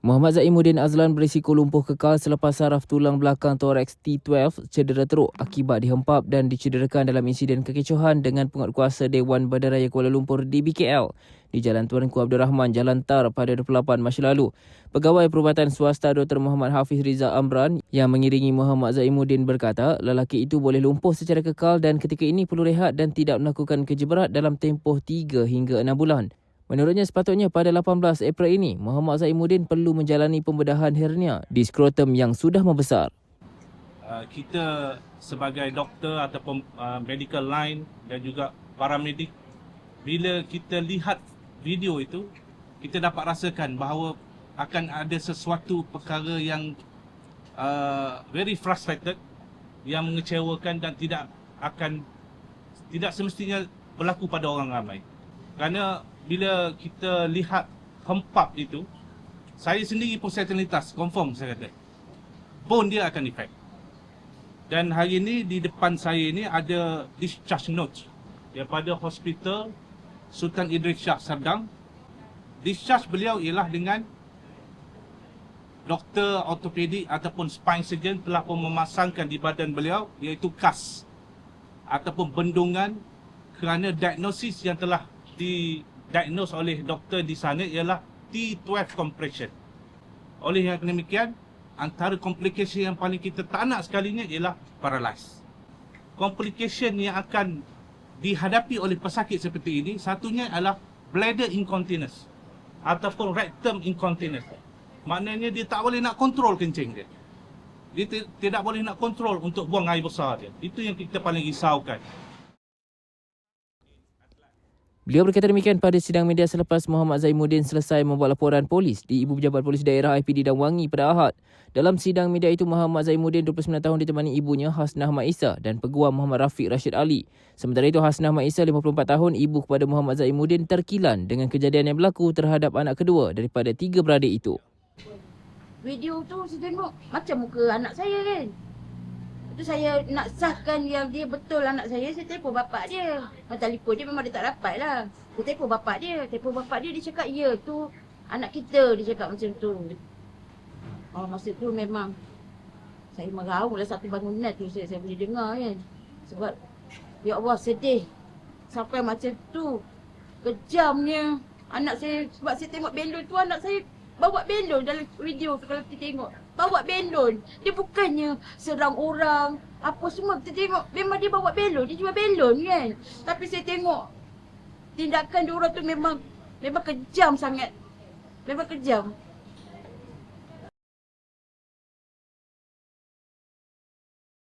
Muhammad Zaimuddin Azlan berisiko lumpuh kekal selepas saraf tulang belakang toraks T12 cedera teruk akibat dihempap dan dicederakan dalam insiden kekecohan dengan penguatkuasa Dewan Bandaraya Kuala Lumpur di BKL di Jalan Tuanku Abdul Rahman, Jalan Tar pada 28 Mac lalu. Pegawai Perubatan Swasta Dr. Muhammad Hafiz Riza Amran yang mengiringi Muhammad Zaimuddin berkata lelaki itu boleh lumpuh secara kekal dan ketika ini perlu rehat dan tidak melakukan kerja berat dalam tempoh 3 hingga 6 bulan. Menurutnya sepatutnya pada 18 April ini, Muhammad Zaimuddin perlu menjalani pembedahan hernia di skrotum yang sudah membesar. Uh, kita sebagai doktor ataupun uh, medical line dan juga paramedik bila kita lihat video itu kita dapat rasakan bahawa akan ada sesuatu perkara yang uh, very frustrated yang mengecewakan dan tidak akan tidak semestinya berlaku pada orang ramai kerana bila kita lihat hempap itu saya sendiri pun saya terlintas confirm saya kata. Bone dia akan defect dan hari ini di depan saya ini ada discharge note daripada hospital Sultan Idris Shah Serdang. Discharge beliau ialah dengan doktor ortopedik ataupun spine surgeon telah pun memasangkan di badan beliau iaitu kas ataupun bendungan kerana diagnosis yang telah didiagnose oleh doktor di sana ialah T12 compression. Oleh yang demikian, antara komplikasi yang paling kita tak nak sekalinya ialah paralysis. Complication yang akan dihadapi oleh pesakit seperti ini, satunya adalah bladder incontinence ataupun rectum incontinence. Maknanya dia tak boleh nak kontrol kencing dia. Dia tidak boleh nak kontrol untuk buang air besar dia. Itu yang kita paling risaukan. Beliau berkata demikian pada sidang media selepas Muhammad Zaimuddin selesai membuat laporan polis di Ibu Pejabat Polis Daerah IPD dan Wangi pada Ahad. Dalam sidang media itu, Muhammad Zaimuddin 29 tahun ditemani ibunya Hasnah Maisa dan peguam Muhammad Rafiq Rashid Ali. Sementara itu, Hasnah Maisa 54 tahun, ibu kepada Muhammad Zaimuddin terkilan dengan kejadian yang berlaku terhadap anak kedua daripada tiga beradik itu. Video tu saya tengok macam muka anak saya kan. Itu saya nak sahkan yang dia betul anak saya, saya telefon bapak dia. Macam telefon dia memang dia tak dapat lah. Saya telefon bapak dia. Telefon bapak dia, dia cakap, ya tu anak kita. Dia cakap macam tu. Oh, masa tu memang saya meraung lah satu bangunan tu saya, saya boleh dengar kan. Sebab, ya Allah sedih. Sampai macam tu. Kejamnya anak saya. Sebab saya tengok bendul tu anak saya bawa bendul dalam video kalau kita tengok. Bawa bendul. Dia bukannya serang orang. Apa semua kita tengok. Memang dia bawa bendul. Dia jual bendul kan. Tapi saya tengok. Tindakan dia orang tu memang. Memang kejam sangat. Memang kejam.